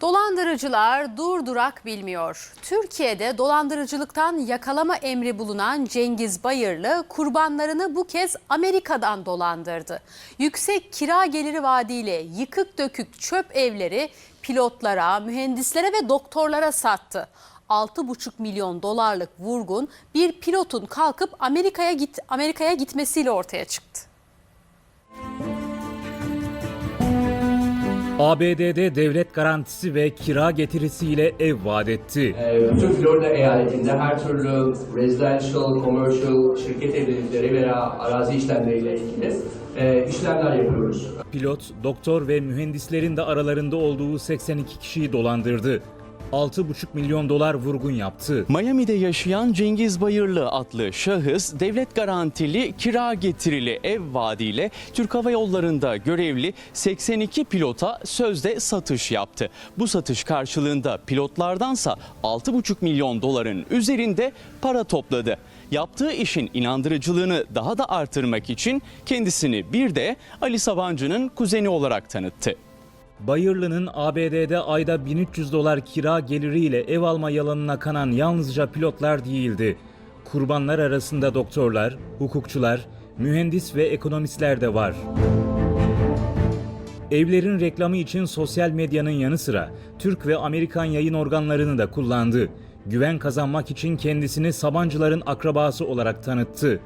Dolandırıcılar durdurak bilmiyor. Türkiye'de dolandırıcılıktan yakalama emri bulunan Cengiz Bayırlı kurbanlarını bu kez Amerika'dan dolandırdı. Yüksek kira geliri vaadiyle yıkık dökük çöp evleri pilotlara, mühendislere ve doktorlara sattı. 6,5 milyon dolarlık vurgun bir pilotun kalkıp Amerika'ya git Amerika'ya gitmesiyle ortaya çıktı. ABD'de devlet garantisi ve kira getirisiyle ev vaat etti. Ee, Bütün Florida eyaletinde her türlü residential, commercial, şirket evlilikleri veya arazi işlemleriyle ilgili e, işlemler yapıyoruz. Pilot, doktor ve mühendislerin de aralarında olduğu 82 kişiyi dolandırdı. 6,5 milyon dolar vurgun yaptı. Miami'de yaşayan Cengiz Bayırlı adlı şahıs devlet garantili kira getirili ev vaadiyle Türk Hava Yolları'nda görevli 82 pilota sözde satış yaptı. Bu satış karşılığında pilotlardansa 6,5 milyon doların üzerinde para topladı. Yaptığı işin inandırıcılığını daha da artırmak için kendisini bir de Ali Sabancı'nın kuzeni olarak tanıttı. Bayırlı'nın ABD'de ayda 1300 dolar kira geliriyle ev alma yalanına kanan yalnızca pilotlar değildi. Kurbanlar arasında doktorlar, hukukçular, mühendis ve ekonomistler de var. Evlerin reklamı için sosyal medyanın yanı sıra Türk ve Amerikan yayın organlarını da kullandı. Güven kazanmak için kendisini Sabancıların akrabası olarak tanıttı.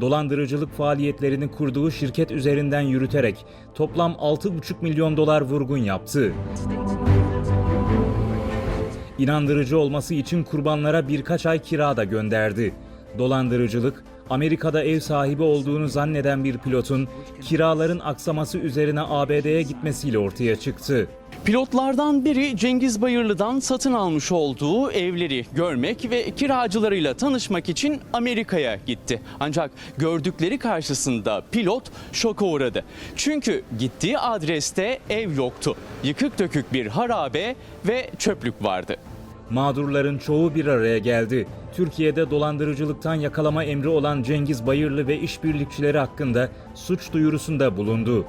Dolandırıcılık faaliyetlerini kurduğu şirket üzerinden yürüterek toplam 6,5 milyon dolar vurgun yaptı. İnandırıcı olması için kurbanlara birkaç ay kira da gönderdi. Dolandırıcılık, Amerika'da ev sahibi olduğunu zanneden bir pilotun kiraların aksaması üzerine ABD'ye gitmesiyle ortaya çıktı. Pilotlardan biri Cengiz Bayırlı'dan satın almış olduğu evleri görmek ve kiracılarıyla tanışmak için Amerika'ya gitti. Ancak gördükleri karşısında pilot şoka uğradı. Çünkü gittiği adreste ev yoktu. Yıkık dökük bir harabe ve çöplük vardı. Mağdurların çoğu bir araya geldi. Türkiye'de dolandırıcılıktan yakalama emri olan Cengiz Bayırlı ve işbirlikçileri hakkında suç duyurusunda bulundu.